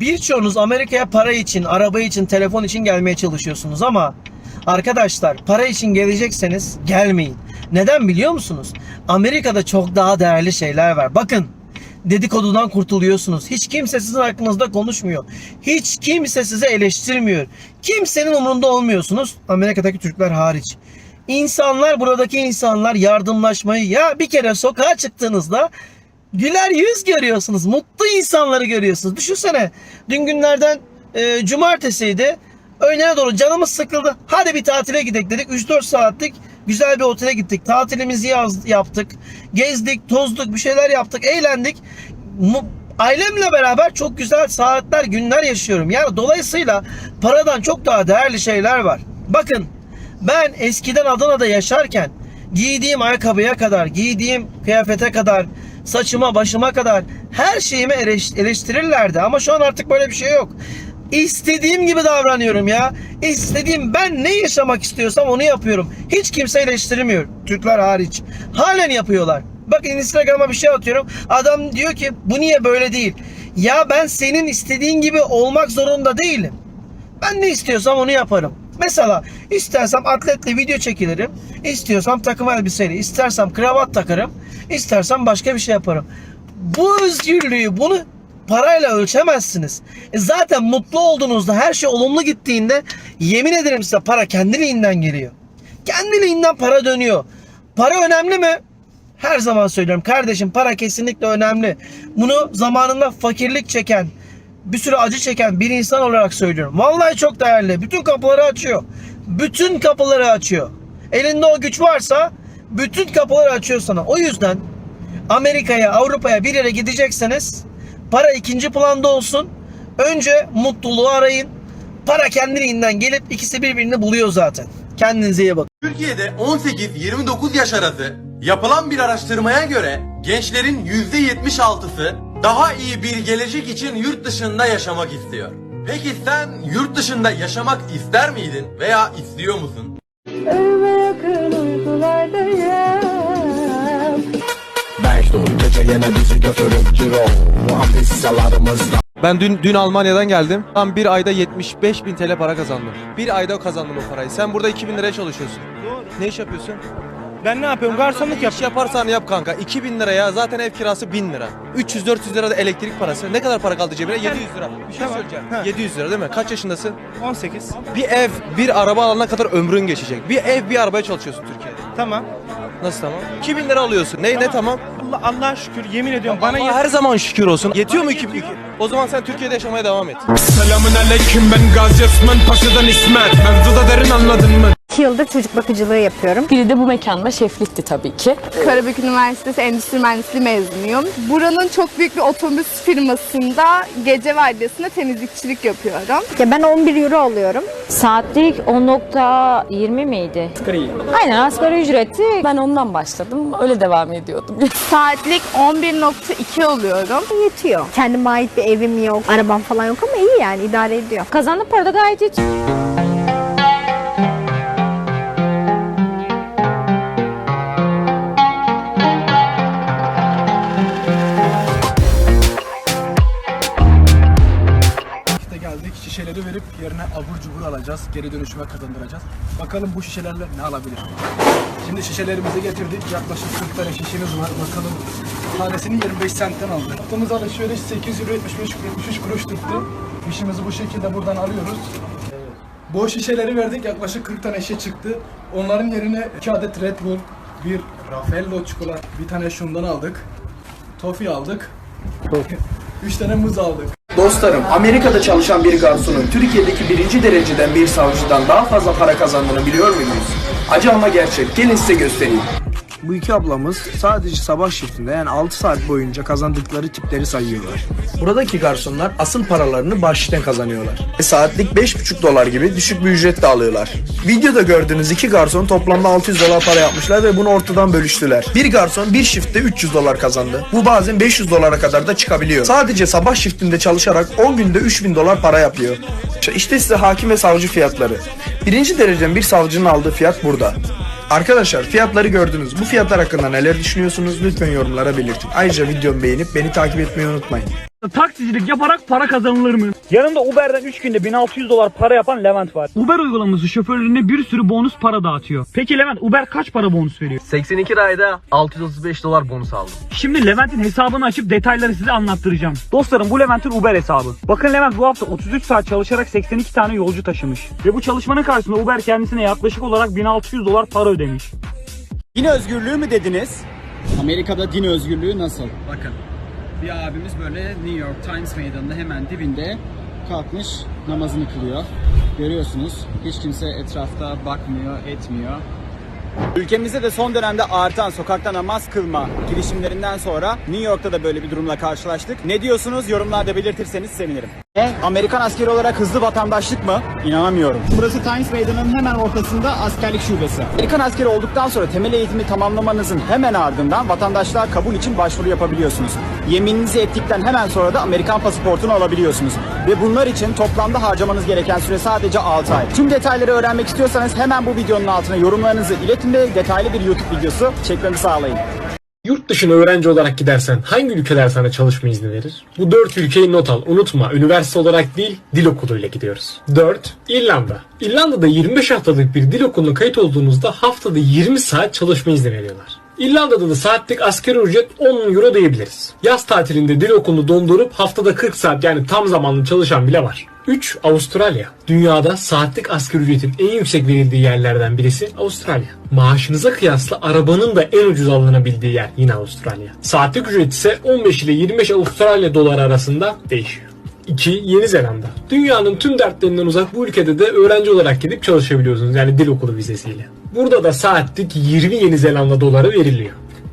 Birçoğunuz Amerika'ya para için, araba için, telefon için gelmeye çalışıyorsunuz ama arkadaşlar para için gelecekseniz gelmeyin. Neden biliyor musunuz? Amerika'da çok daha değerli şeyler var. Bakın dedikodudan kurtuluyorsunuz. Hiç kimse sizin hakkınızda konuşmuyor. Hiç kimse size eleştirmiyor. Kimsenin umurunda olmuyorsunuz. Amerika'daki Türkler hariç. İnsanlar buradaki insanlar yardımlaşmayı ya bir kere sokağa çıktığınızda güler yüz görüyorsunuz. Mutlu insanları görüyorsunuz. Düşünsene dün günlerden e, cumartesiydi. Öğlene doğru canımız sıkıldı. Hadi bir tatile gidelim dedik. 3-4 saatlik güzel bir otele gittik. Tatilimizi yaz, yaptık. Gezdik, tozduk, bir şeyler yaptık, eğlendik. Mu- Ailemle beraber çok güzel saatler, günler yaşıyorum. Yani dolayısıyla paradan çok daha değerli şeyler var. Bakın ben eskiden Adana'da yaşarken giydiğim ayakkabıya kadar, giydiğim kıyafete kadar, saçıma, başıma kadar her şeyimi eleş- eleştirirlerdi. Ama şu an artık böyle bir şey yok. İstediğim gibi davranıyorum ya. İstediğim ben ne yaşamak istiyorsam onu yapıyorum. Hiç kimse eleştirmiyor. Türkler hariç. Halen yapıyorlar. Bakın Instagram'a bir şey atıyorum. Adam diyor ki bu niye böyle değil? Ya ben senin istediğin gibi olmak zorunda değilim. Ben ne istiyorsam onu yaparım. Mesela istersem atletle video çekilirim. istiyorsam takım elbiseyle, istersem kravat takarım, istersem başka bir şey yaparım. Bu özgürlüğü bunu parayla ölçemezsiniz. E zaten mutlu olduğunuzda her şey olumlu gittiğinde yemin ederim size para kendiliğinden geliyor. Kendiliğinden para dönüyor. Para önemli mi? Her zaman söylüyorum kardeşim para kesinlikle önemli. Bunu zamanında fakirlik çeken, bir sürü acı çeken bir insan olarak söylüyorum. Vallahi çok değerli. Bütün kapıları açıyor. Bütün kapıları açıyor. Elinde o güç varsa bütün kapıları açıyor sana. O yüzden Amerika'ya, Avrupa'ya bir yere gidecekseniz para ikinci planda olsun. Önce mutluluğu arayın. Para kendiliğinden gelip ikisi birbirini buluyor zaten. Kendinize iyi bakın. Türkiye'de 18-29 yaş arası yapılan bir araştırmaya göre gençlerin %76'sı daha iyi bir gelecek için yurt dışında yaşamak istiyor. Peki sen yurt dışında yaşamak ister miydin veya istiyor musun? Ben dün dün Almanya'dan geldim. Tam bir ayda 75 bin TL para kazandım. Bir ayda kazandım o parayı. Sen burada 2000 liraya çalışıyorsun. Doğru. Ne iş yapıyorsun? Ben ne yapıyorum? Garsonluk İş yapıyorum. yaparsan yap kanka. 2000 liraya zaten ev kirası 1000 lira. 300-400 lira da elektrik parası. Ne kadar para kaldı cebine? 700 lira. Bir şey Tamam. söyleyeceğim. Ha. 700 lira değil mi? Kaç yaşındasın? 18. Bir ev, bir araba alana kadar ömrün geçecek. Bir ev, bir arabaya çalışıyorsun Türkiye'de. Tamam. Nasıl tamam? 2000 lira alıyorsun. Ne ne tamam? Allah Allah'a şükür yemin ediyorum bana Bana yet- her zaman şükür olsun. Yetiyor mu Bana 2000? yetiyor. O zaman sen Türkiye'de yaşamaya devam et. Selamün aleyküm ben Gazi Osman Paşa'dan İsmet Mevzuda derin anladın mı? 2 yıldır çocuk bakıcılığı yapıyorum. Biri de bu mekanda şeflikti tabii ki. Karabük Üniversitesi Endüstri Mühendisliği mezunuyum. Buranın çok büyük bir otobüs firmasında gece vardiyasında temizlikçilik yapıyorum. Ya ben 11 euro alıyorum. Saatlik 10.20 miydi? Asgari. Aynen asgari ücreti. Ben ondan başladım. Öyle devam ediyordum. Saatlik 11.2 alıyorum. Yetiyor. Kendime ait bir evim yok, arabam falan yok ama iyi yani idare ediyor. Kazandığım para da gayet iyi. Yerine abur cubur alacağız. Geri dönüşüme kazandıracağız. Bakalım bu şişelerle ne alabilir? Şimdi şişelerimizi getirdik. Yaklaşık 40 tane şişemiz var. Bakalım tanesini 25 centten aldık. Yaptığımız alışveriş 8 euro 75 kuruş, 73 kuruş tuttu. İşimizi bu şekilde buradan alıyoruz. Bu şişeleri verdik. Yaklaşık 40 tane şişe çıktı. Onların yerine 2 adet Red Bull, bir Raffaello çikolata, bir tane şundan aldık. Tofi aldık. 3 tane muz aldık. Dostlarım, Amerika'da çalışan bir garsonun Türkiye'deki birinci dereceden bir savcıdan daha fazla para kazandığını biliyor muydunuz? Acı ama gerçek. Gelin size göstereyim. Bu iki ablamız sadece sabah shiftinde yani 6 saat boyunca kazandıkları tipleri sayıyorlar. Buradaki garsonlar asıl paralarını bahşişten kazanıyorlar. E, saatlik 5,5 dolar gibi düşük bir ücret de alıyorlar. Videoda gördüğünüz iki garson toplamda 600 dolar para yapmışlar ve bunu ortadan bölüştüler. Bir garson bir shiftte 300 dolar kazandı. Bu bazen 500 dolara kadar da çıkabiliyor. Sadece sabah shiftinde çalışarak 10 günde 3000 dolar para yapıyor. İşte size hakim ve savcı fiyatları. Birinci dereceden bir savcının aldığı fiyat burada. Arkadaşlar fiyatları gördünüz. Bu fiyatlar hakkında neler düşünüyorsunuz? Lütfen yorumlara belirtin. Ayrıca videomu beğenip beni takip etmeyi unutmayın. Taksicilik yaparak para kazanılır mı? Yanımda Uber'den 3 günde 1600 dolar para yapan Levent var. Uber uygulaması şoförlerine bir sürü bonus para dağıtıyor. Peki Levent Uber kaç para bonus veriyor? 82 rayda 635 dolar bonus aldım. Şimdi Levent'in hesabını açıp detayları size anlattıracağım. Dostlarım bu Levent'in Uber hesabı. Bakın Levent bu hafta 33 saat çalışarak 82 tane yolcu taşımış. Ve bu çalışmanın karşısında Uber kendisine yaklaşık olarak 1600 dolar para ödemiş. Din özgürlüğü mü dediniz? Amerika'da din özgürlüğü nasıl? Bakın bir abimiz böyle New York Times meydanında hemen dibinde kalkmış namazını kılıyor. Görüyorsunuz hiç kimse etrafta bakmıyor, etmiyor. Ülkemizde de son dönemde artan sokakta namaz kılma girişimlerinden sonra New York'ta da böyle bir durumla karşılaştık. Ne diyorsunuz? Yorumlarda belirtirseniz sevinirim. E, Amerikan askeri olarak hızlı vatandaşlık mı? İnanamıyorum. Burası Times Meydanı'nın hemen ortasında askerlik şubesi. Amerikan askeri olduktan sonra temel eğitimi tamamlamanızın hemen ardından vatandaşlığa kabul için başvuru yapabiliyorsunuz. Yemininizi ettikten hemen sonra da Amerikan pasaportunu alabiliyorsunuz. Ve bunlar için toplamda harcamanız gereken süre sadece 6 ay. Tüm detayları öğrenmek istiyorsanız hemen bu videonun altına yorumlarınızı iletin ve detaylı bir YouTube videosu çekmemi sağlayın. Yurt dışına öğrenci olarak gidersen hangi ülkeler sana çalışma izni verir? Bu dört ülkeyi not al. Unutma üniversite olarak değil dil okuluyla gidiyoruz. 4. İrlanda. İrlanda'da 25 haftalık bir dil okuluna kayıt olduğunuzda haftada 20 saat çalışma izni veriyorlar. İrlanda'da da saatlik asgari ücret 10 euro diyebiliriz. Yaz tatilinde dil okulunu dondurup haftada 40 saat yani tam zamanlı çalışan bile var. 3. Avustralya. Dünyada saatlik asgari ücretin en yüksek verildiği yerlerden birisi Avustralya. Maaşınıza kıyasla arabanın da en ucuz alınabildiği yer yine Avustralya. Saatlik ücret ise 15 ile 25 Avustralya doları arasında değişiyor. 2. Yeni Zelanda. Dünyanın tüm dertlerinden uzak bu ülkede de öğrenci olarak gidip çalışabiliyorsunuz yani dil okulu vizesiyle. Burada da saatlik 20 Yeni Zelanda doları veriliyor.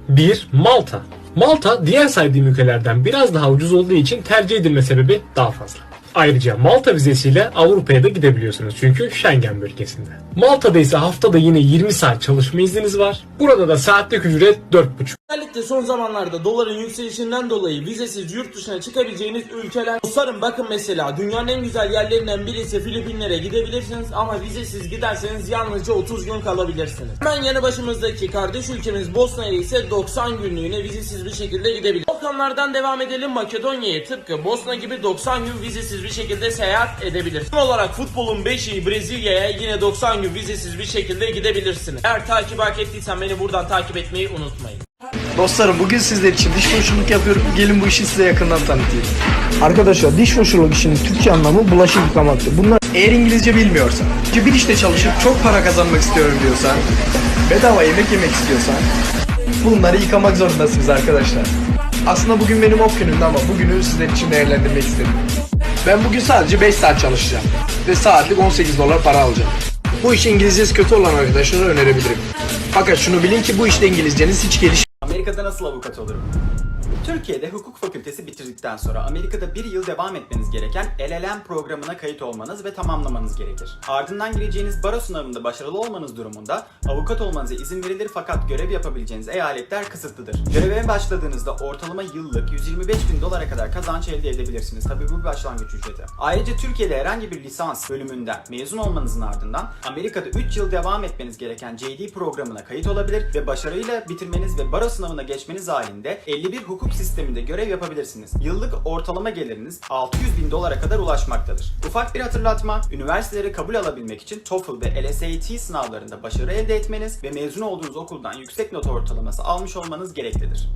1. Malta. Malta diğer saydığım ülkelerden biraz daha ucuz olduğu için tercih edilme sebebi daha fazla. Ayrıca Malta vizesiyle Avrupa'ya da gidebiliyorsunuz çünkü Schengen bölgesinde. Malta'da ise haftada yine 20 saat çalışma izniniz var. Burada da saatlik ücret 4,5. Özellikle son zamanlarda doların yükselişinden dolayı vizesiz yurt dışına çıkabileceğiniz ülkeler. Dostlarım bakın mesela dünyanın en güzel yerlerinden birisi Filipinlere gidebilirsiniz ama vizesiz giderseniz yalnızca 30 gün kalabilirsiniz. Hemen yanı başımızdaki kardeş ülkemiz Bosna'ya ise 90 günlüğüne vizesiz bir şekilde gidebilir. Balkanlardan devam edelim Makedonya'ya tıpkı Bosna gibi 90 gün vizesiz bir şekilde seyahat edebilirsiniz. Son olarak futbolun beşiği Brezilya'ya yine 90 gün vizesiz bir şekilde gidebilirsiniz. Eğer takip hak ettiysen beni buradan takip etmeyi unutmayın. Dostlarım bugün sizler için diş fırçalık yapıyorum. Gelin bu işi size yakından tanıtayım. Arkadaşlar diş fırçalık işinin Türkçe anlamı bulaşık yıkamaktır. Bunlar eğer İngilizce bilmiyorsan, bir işte çalışıp çok para kazanmak istiyorum diyorsan, bedava yemek yemek istiyorsan, bunları yıkamak zorundasınız arkadaşlar. Aslında bugün benim off günümdü ama bugünü sizler için değerlendirmek istedim. Ben bugün sadece 5 saat çalışacağım ve saatlik 18 dolar para alacağım. Bu işi İngilizcesi kötü olan arkadaşlara önerebilirim. Fakat şunu bilin ki bu işte İngilizceniz hiç geliş Amerika'da nasıl avukat olurum? Türkiye'de hukuk fakültesi bitirdikten sonra Amerika'da bir yıl devam etmeniz gereken LLM programına kayıt olmanız ve tamamlamanız gerekir. Ardından gireceğiniz baro sınavında başarılı olmanız durumunda avukat olmanıza izin verilir fakat görev yapabileceğiniz eyaletler kısıtlıdır. Göreve başladığınızda ortalama yıllık 125 bin dolara kadar kazanç elde edebilirsiniz. Tabii bu bir başlangıç ücreti. Ayrıca Türkiye'de herhangi bir lisans bölümünden mezun olmanızın ardından Amerika'da 3 yıl devam etmeniz gereken JD programına kayıt olabilir ve başarıyla bitirmeniz ve baro sınavına geçmeniz halinde 51 hukuk sisteminde görev yapabilirsiniz. Yıllık ortalama geliriniz 600 bin dolara kadar ulaşmaktadır. Ufak bir hatırlatma, üniversitelere kabul alabilmek için TOEFL ve LSAT sınavlarında başarı elde etmeniz ve mezun olduğunuz okuldan yüksek not ortalaması almış olmanız gereklidir.